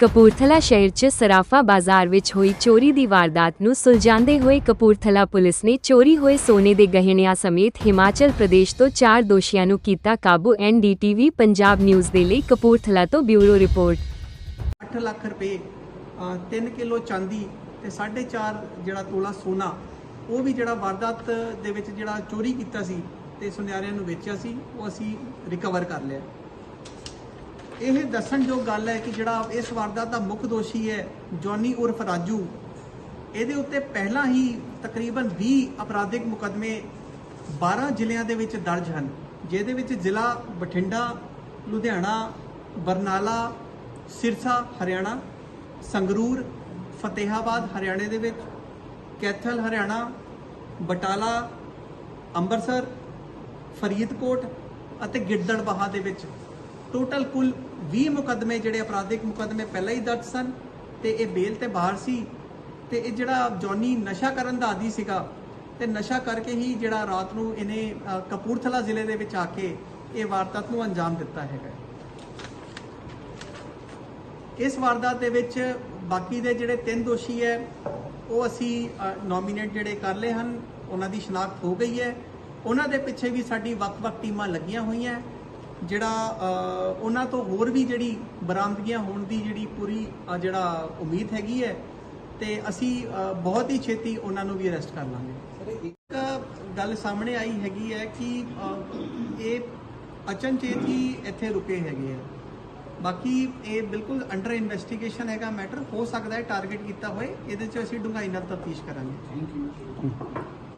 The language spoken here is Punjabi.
ਕਪੂਰਥਲਾ ਸ਼ਹਿਰ 'ਚ ਸਰਾਫਾ ਬਾਜ਼ਾਰ ਵਿੱਚ ਹੋਈ ਚੋਰੀ ਦੀ ਵਾਰਦਾਤ ਨੂੰ ਸੁਲਝਾਉਂਦੇ ਹੋਏ ਕਪੂਰਥਲਾ ਪੁਲਿਸ ਨੇ ਚੋਰੀ ਹੋਏ ਸੋਨੇ ਦੇ ਗਹਿਣਿਆਂ ਸਮੇਤ ਹਿਮਾਚਲ ਪ੍ਰਦੇਸ਼ ਤੋਂ ਚਾਰ ਦੋਸ਼ੀਆਂ ਨੂੰ ਕੀਤਾ ਕਾਬੂ। ਐਨਡੀਟੀਵੀ ਪੰਜਾਬ ਨਿਊਜ਼ ਦੇ ਲਈ ਕਪੂਰਥਲਾ ਤੋਂ ਬਿਊਰੋ ਰਿਪੋਰਟ। 8 ਲੱਖ ਰੁਪਏ 3 ਕਿਲੋ ਚਾਂਦੀ ਤੇ 4.5 ਜਿਹੜਾ ਤੋਲਾ ਸੋਨਾ, ਉਹ ਵੀ ਜਿਹੜਾ ਵਾਰਦਾਤ ਦੇ ਵਿੱਚ ਜਿਹੜਾ ਚੋਰੀ ਕੀਤਾ ਸੀ ਤੇ ਸੁਨਿਆਰਿਆਂ ਨੂੰ ਵੇਚਿਆ ਸੀ, ਉਹ ਅਸੀਂ ਰਿਕਵਰ ਕਰ ਲਿਆ। ਇਹ ਦੱਸਣ ਜੋ ਗੱਲ ਹੈ ਕਿ ਜਿਹੜਾ ਇਸ ਵਾਰਦਾਤ ਦਾ ਮੁੱਖ ਦੋਸ਼ੀ ਹੈ ਜੌਨੀ ਉਰਫ ਰਾਜੂ, ਇਹਦੇ ਉੱਤੇ ਪਹਿਲਾਂ ਹੀ ਤਕਰੀਬਨ 20 ਅਪਰਾਧਿਕ ਮੁਕੱਦਮੇ 12 ਜ਼ਿਲ੍ਹਿਆਂ ਦੇ ਵਿੱਚ ਦਰਜ ਹਨ, ਜਿਹਦੇ ਵਿੱਚ ਜ਼ਿਲ੍ਹਾ ਬਠਿੰਡਾ, ਲੁਧਿਆਣਾ, ਬਰਨਾਲਾ, ਸਿਰਸਾ, ਹਰਿਆਣਾ, ਸੰਗਰੂਰ, ਫਤਿਹਾਬਾਦ, ਹਰਿਆਣੇ ਦੇ ਵਿੱਚ, ਕੈਥਲ, ਹਰਿਆਣਾ, ਬਟਾਲਾ, ਅੰਮ੍ਰਿਤਸਰ, ਫਰੀਦਕੋਟ ਅਤੇ ਗਿੱਦੜਬਾਹਾ ਦੇ ਵਿੱਚ। ਟੋਟਲ ਕੁੱਲ 20 ਮੁਕੱਦਮੇ ਜਿਹੜੇ ਅਪਰਾਧਿਕ ਮੁਕੱਦਮੇ ਪਹਿਲਾਂ ਹੀ ਦਰਜ ਸਨ ਤੇ ਇਹ ਬੇਲ ਤੇ ਬਾਹਰ ਸੀ ਤੇ ਇਹ ਜਿਹੜਾ ਜੌਨੀ ਨਸ਼ਾ ਕਰਨ ਦਾ ਆਦੀ ਸੀਗਾ ਤੇ ਨਸ਼ਾ ਕਰਕੇ ਹੀ ਜਿਹੜਾ ਰਾਤ ਨੂੰ ਇਹਨੇ ਕਪੂਰਥਲਾ ਜ਼ਿਲ੍ਹੇ ਦੇ ਵਿੱਚ ਆ ਕੇ ਇਹ ਵਾਰਦਾਤ ਨੂੰ ਅੰਜਾਮ ਦਿੱਤਾ ਹੈਗਾ ਇਸ ਵਾਰਦਾਤ ਦੇ ਵਿੱਚ ਬਾਕੀ ਦੇ ਜਿਹੜੇ ਤਿੰਨ ਦੋਸ਼ੀ ਹੈ, ਉਹ ਅਸੀਂ ਨੋਮੀਨੇਟ ਜਿਹੜੇ ਕਰ ਲਏ ਹਨ, ਉਹਨਾਂ ਦੀ ਸ਼ਨਾਖਤ ਹੋ ਗਈ ਹੈ। ਉਹਨਾਂ ਦੇ ਪਿੱਛੇ ਵੀ ਸਾਡੀ ਵੱਖ-ਵੱਖ ਟੀਮਾਂ ਲੱਗੀਆਂ ਹੋਈਆਂ। ਜਿਹੜਾ ਉਹਨਾਂ ਤੋਂ ਹੋਰ ਵੀ ਜਿਹੜੀ ਬਰਾਮਦਗੀਆਂ ਹੋਣ ਦੀ ਜਿਹੜੀ ਪੂਰੀ ਜਿਹੜਾ ਉਮੀਦ ਹੈਗੀ ਹੈ, ਤੇ ਅਸੀਂ ਬਹੁਤ ਹੀ ਛੇਤੀ ਉਹਨਾਂ ਨੂੰ ਵੀ ਅਰੈਸਟ ਕਰ ਲਾਂਗੇ। ਇੱਕ ਗੱਲ ਸਾਹਮਣੇ ਆਈ ਹੈਗੀ ਹੈ ਕਿ ਇਹ ਅਚਨਚੇਤ ਹੀ ਇੱਥੇ ਰੁਕੇ ਹੈਗੇ ਆ। ਬਾਕੀ ਇਹ ਬਿਲਕੁਲ ਅੰਡਰ ਇਨਵੈਸਟੀਗੇਸ਼ਨ ਹੈਗਾ ਮੈਟਰ ਹੋ ਸਕਦਾ ਹੈ ਟਾਰਗੇਟ ਕੀਤਾ ਹੋਏ, ਇਹਦੇ 'ਚ ਅਸੀਂ ਡੂੰਘਾਈ ਨਾਲ ਤਫਤੀਸ਼ ਕਰਾਂਗੇ। Thank you